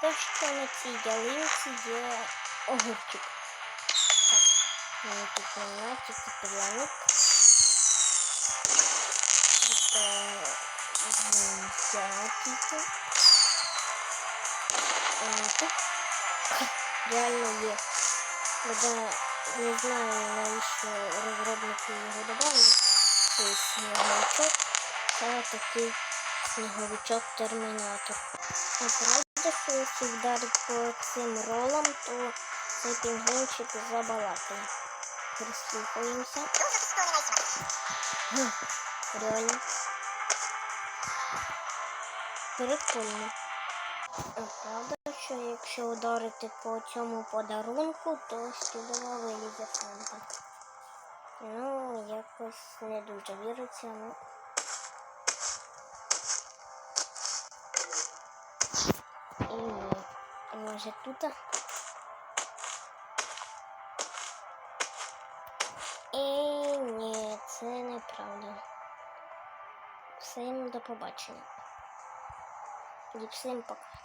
правда, що на цій ялинці є огурчик. Так, мені тут немає, тільки пряник. Це тільки. Тут реально є. Правда, не знаю, навіщо розробники його додали. Цей сніговичок. Це такий сніговичок термінатор. А правда, що якщо вдарить по цим ролам, то цей пінгвінчик забалакає. Прислухаємося. Реально. Прикольно. А правда, що якщо ударити по цьому подарунку, то студова вилізе Санта. Ну, якось не дуже віриться, ну. Може тут? І ні, це неправда. Всім до побачення. І всім пока.